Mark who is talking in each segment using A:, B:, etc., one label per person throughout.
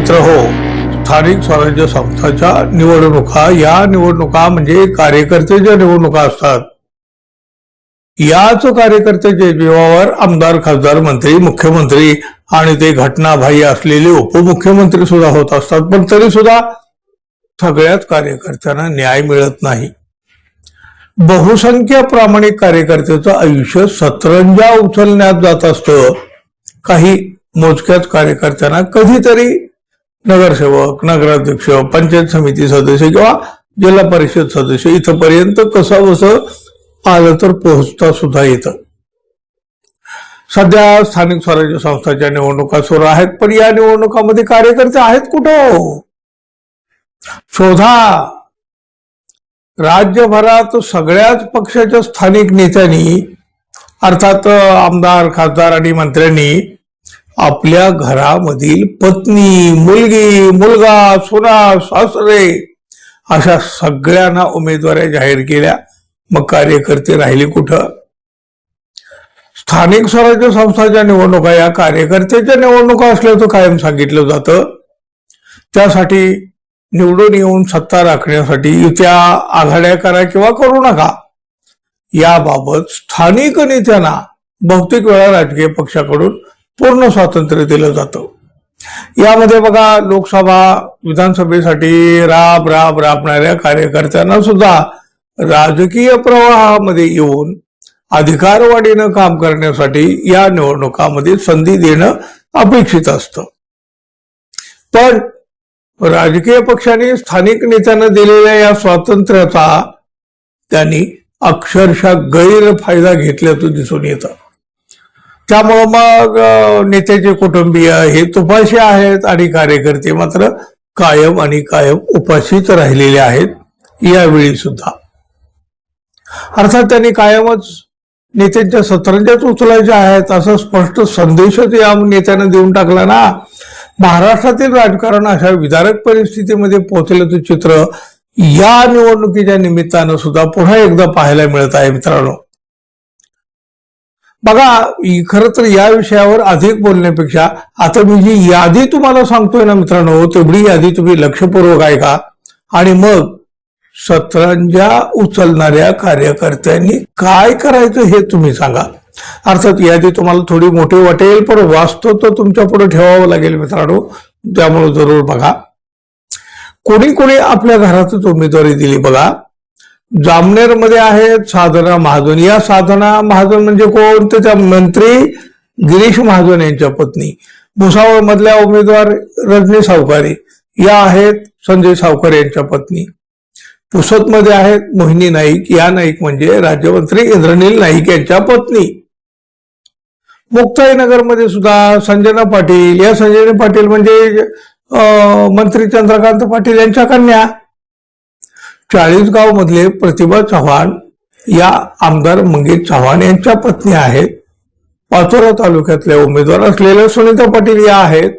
A: मित्र हो. स्थानिक स्वराज्य संस्थाच्या निवडणुका या निवडणुका म्हणजे कार्यकर्त्याच्या निवडणुका असतात. याच कार्यकर्त्याच्या जीवावर आमदार खासदार मंत्री मुख्यमंत्री आणि ते घटनाबाह्य असलेले उपमुख्यमंत्री सुद्धा होत असतात पण तरी सुद्धा सगळ्याच कार्यकर्त्यांना न्याय मिळत नाही. बहुसंख्य प्रामाणिक कार्यकर्त्याचं आयुष्य सतरंजा उचलण्यात जात असतं. काही मोजक्याच कार्यकर्त्यांना कधीतरी नगरसेवक नगराध्यक्ष पंचायत समिती सदस्य किंवा जिल्हा परिषद सदस्य इथपर्यंत कसं कसं आलं तर पोहोचता सुद्धा येतं. सध्या स्थानिक स्वराज्य संस्थाच्या निवडणुका सुरू आहेत पण या निवडणुकामध्ये कार्यकर्ते आहेत कुठं हो? शोधा! राज्यभरात सगळ्याच पक्षाच्या स्थानिक नेत्यांनी अर्थात आमदार खासदार आणि मंत्र्यांनी आपल्या घरामधील पत्नी मुलगी मुलगा सुना सासरे अशा सगळ्यांना उमेदवाऱ्या जाहीर केल्या. मग कार्यकर्ते राहिले कुठं? स्थानिक स्वराज्य संस्थाच्या निवडणुका या कार्यकर्त्याच्या निवडणुका असल्याचं कायम सांगितलं जातं. त्यासाठी निवडून येऊन सत्ता राखण्यासाठी युत्या आघाड्या करा किंवा करू नका. याबाबत स्थानिक नेत्यांना बहुतेक वेळा राजकीय पक्षाकडून पूर्ण स्वातंत्र्य दिलं जातं. यामध्ये बघा लोकसभा विधानसभेसाठी राब राब राबणाऱ्या कार्यकर्त्यांना सुद्धा राजकीय प्रवाहामध्ये येऊन अधिकारवाढीनं काम करण्यासाठी या निवडणुकामध्ये संधी देणं अपेक्षित असतं. पण राजकीय पक्षाने स्थानिक नेत्यांना दिलेल्या या स्वातंत्र्याचा त्यांनी अक्षरशः गैरफायदा घेतल्याचं दिसून येतं. त्यामुळं मग नेत्याचे कुटुंबीय हे तुपाशी आहेत आणि कार्यकर्ते मात्र कायम आणि कायम उपाशीच राहिलेले आहेत. यावेळी सुद्धा. अर्थात त्यांनी कायमच नेत्यांच्या सतरंजाच उचलायच्या आहेत असं स्पष्ट संदेशच या नेत्यानं देऊन टाकला ना. महाराष्ट्रातील राजकारण अशा विदारक परिस्थितीमध्ये पोहोचल्याचं चित्र या निवडणुकीच्या निमित्तानं सुद्धा पुन्हा एकदा पाहायला मिळत आहे मित्रांनो. बघा खर तर या विषयावर अधिक बोलण्यापेक्षा आता मी जी यादी तुम्हाला सांगतोय ना मित्रांनो तेवढी यादी तुम्ही लक्षपूर्वक ऐका. आणि मग सत्रांच्या उचलणाऱ्या कार्यकर्त्यांनी काय करायचं हे तुम्ही सांगा. अर्थात यादी तुम्हाला थोडी मोठी वाटेल पण वास्तव तर तुमच्यापुढे ठेवावं लागेल मित्रांनो. त्यामुळे जरूर बघा. कोणी कोणी आपल्या घरातच उमेदवारी दिली बघा. जामनेरमध्ये आहेत साधना महाजन. या साधना महाजन म्हणजे कोण? तर त्या मंत्री गिरीश महाजन यांच्या पत्नी. भुसावळ मधल्या उमेदवार रजनी सावकारी. या आहेत संजय सावकर यांच्या पत्नी. पुसत मध्ये आहेत मोहिनी नाईक. या नाईक म्हणजे राज्यमंत्री इंद्रनील नाईक यांच्या पत्नी. मुक्ताईनगरमध्ये सुद्धा संजना पाटील. या संजना पाटील म्हणजे मंत्री चंद्रकांत पाटील यांच्या कन्या. चाळीसगाव मधले प्रतिभा चव्हाण या आमदार मंगेश चव्हाण यांच्या पत्नी आहेत. पाचोरा तालुक्यातल्या उमेदवार असलेल्या सुनीता पाटील या आहेत.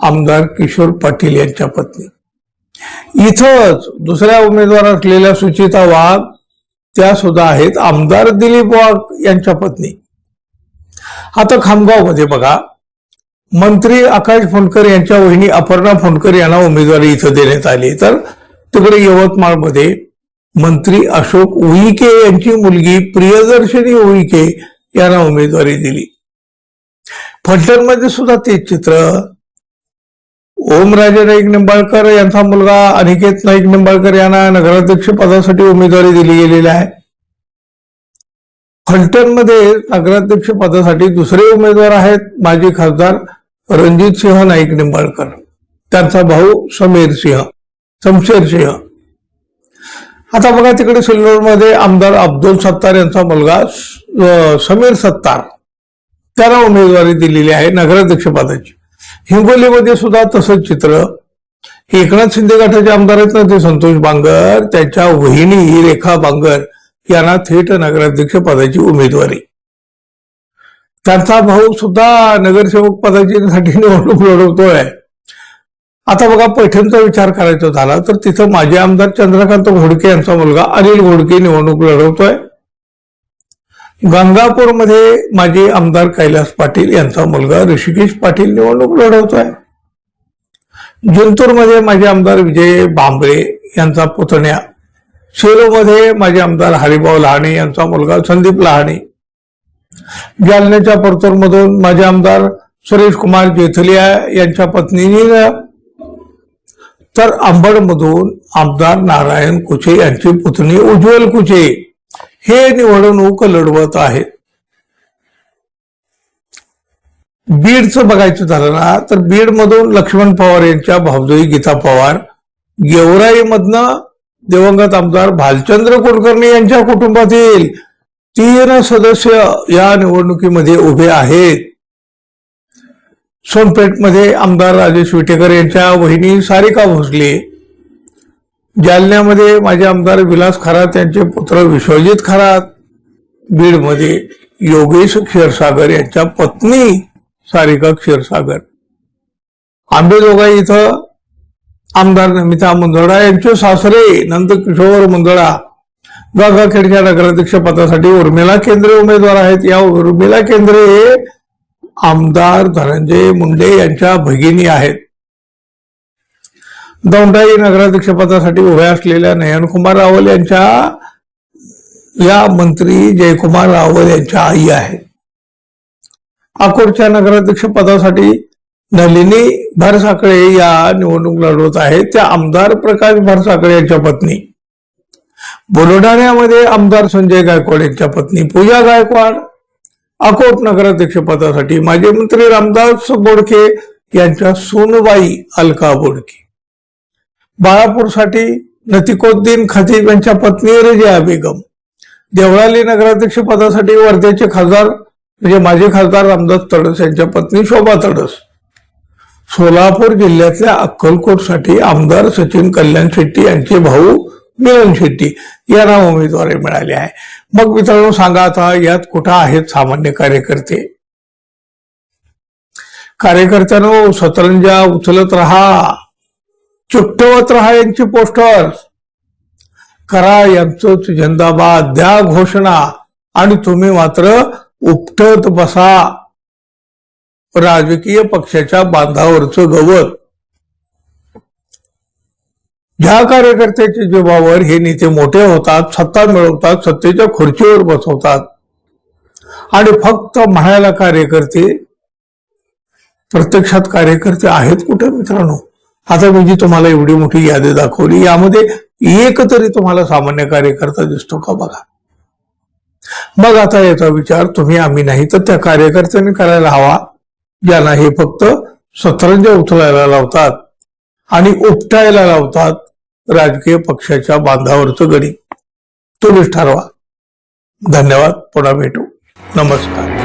A: आमदार किशोर पाटील यांच्या पत्नी. इथंच दुसऱ्या उमेदवार असलेल्या सुचिता वाघ त्या सुद्धा आहेत आमदार दिलीप वाघ यांच्या पत्नी. आता खामगावमध्ये बघा. मंत्री आकाश फोंडकर यांच्या वहिनी अपर्णा फोंडकर यांना उमेदवारी इथं देण्यात आली. तर तिकडे यवतमाळमध्ये मंत्री अशोक उईके यांची मुलगी प्रियदर्शनी उईके यांना उमेदवारी दिली. फलटणमध्ये सुद्धा तेच चित्र. ओमराजे नाईक निंबाळकर यांचा मुलगा अनिकेत नाईक निंबाळकर यांना नगराध्यक्ष पदासाठी उमेदवारी दिली गेलेली आहे. फलटणमध्ये नगराध्यक्ष पदासाठी दुसरे उमेदवार आहेत माजी खासदार रणजित सिंह नाईक निंबाळकर. त्यांचा भाऊ समीर सिंह. शमशेर आता बघा तिकडे सिल्लोडमध्ये आमदार अब्दुल सत्तार यांचा मुलगा समीर सत्तार. त्याला उमेदवारी दिलेली आहे नगराध्यक्ष पदाची हिंगोलीमध्ये सुद्धा तसंच चित्र. एकनाथ शिंदे गटाचे आमदार आहेत ना ते संतोष बांगर त्यांच्या वहिनी रेखा बांगर यांना थेट नगराध्यक्ष पदाची उमेदवारी. त्यांचा भाऊ सुद्धा नगरसेवक पदाची साठी निवडणूक लढवतोय. आता बघा पैठणचा विचार करायचा झाला तर तिथं माजी आमदार चंद्रकांत घोडके यांचा मुलगा अनिल घोडके निवडणूक लढवतोय. गंगापूरमध्ये माजी आमदार कैलास पाटील यांचा मुलगा ऋषिकेश पाटील निवडणूक लढवतोय. जिंतूरमध्ये माजी आमदार विजय बांबळे यांचा पुतण्या. सेलोमध्ये माजी आमदार हरिभाऊ लहाणे यांचा मुलगा संदीप लहाणे. जालन्याच्या परतूरमधून माजी आमदार सुरेश कुमार जेथलिया यांच्या पत्नीने तर अंबडमधून आमदार नारायण कुचे यांची पुतणी उज्ज्वल कुचे हे निवडणूक लढवत आहेत. बीडचं बघायचं झालं ना तर बीड मधून लक्ष्मण पवार यांच्या भावजोई गीता पवार गेवराईमधनं दिवंगत आमदार भालचंद्र कुलकर्णी यांच्या कुटुंबातील तीन सदस्य या निवडणुकीमध्ये उभे आहेत. सोनपेठमध्ये आमदार राजेश विटेकर यांच्या वहिनी सारिका भोसले जालन्यामध्ये माझे आमदार विलास खरात यांचे पुत्र विश्वजित खरात बीडमध्ये योगेश क्षीरसागर यांच्या पत्नी सारिका क्षीरसागर. आंबेजोगाई इथं आमदार नमिता मुंदडा यांचे सासरे नंदकिशोर मुंदडा गागाखेडच्या नगराध्यक्ष पदासाठी उर्मिला केंद्रे उमेदवार आहेत. या उर्मिला केंद्रे आमदार धनंजय मुंडे यांच्या भगिनी आहेत. दौंडाई नगराध्यक्षपदासाठी उभ्या असलेल्या नयनकुमार रावल यांच्या या मंत्री जयकुमार रावल यांच्या आई आहेत. अकोटच्या नगराध्यक्ष पदासाठी नलिनी भरसाकळे या निवडणूक लढवत आहेत. त्या आमदार प्रकाश भरसाकळे यांच्या पत्नी. बुलढाण्यामध्ये आमदार संजय गायकवाड यांच्या पत्नी पूजा गायकवाड. अकोट नगराध्यक्ष पदासाठी माजी मंत्री रामदास बोडके यांच्या सोनबाई अलका बोडके. बाळापूरसाठी नतिकोद्दीन खतीब यांच्या पत्नी रजिया बेगम. देवळाली नगराध्यक्ष पदासाठी वर्ध्याचे खासदार म्हणजे माजी खासदार रामदास तडस यांच्या पत्नी शोभा तडस. सोलापूर जिल्ह्यातल्या अक्कलकोटसाठी आमदार सचिन कल्याण शेट्टी यांचे भाऊ मिलन शेट्टी यांना उमेदवारी मिळाली आहे. मग मित्रांनो सांगा आता यात कुठं आहेत सामान्य कार्यकर्ते? कार्यकर्त्यानो सतरंजा उचलत राहा. चिकटवत राहा यांची पोस्टर. करा यांचं झंदाबाद. द्या घोषणा. आणि तुम्ही मात्र उपटत बसा. राजकीय पक्षाच्या बांधावरचं गवत. ज्या कार्यकर्त्याच्या जीवावर हे नेते मोठे होतात सत्ता मिळवतात सत्तेच्या खुर्चीवर बसवतात. आणि फक्त म्हणायला कार्यकर्ते प्रत्यक्षात कार्यकर्ते आहेत कुठे मित्रांनो? आता मी जी तुम्हाला एवढी मोठी यादी दाखवली यामध्ये एक तरी तुम्हाला सामान्य कार्यकर्ता दिसतो का बघा? मग आता याचा विचार तुम्ही आम्ही नाही तर त्या कार्यकर्त्यांनी करायला हवा. ज्यांना हे फक्त सतरंज उचलायला लावतात. आणि उपटायला लावतात राजकीय पक्षाच्या बांधावरचं गणित तुम्हीच ठरवा. धन्यवाद. पुन्हा भेटू. नमस्कार.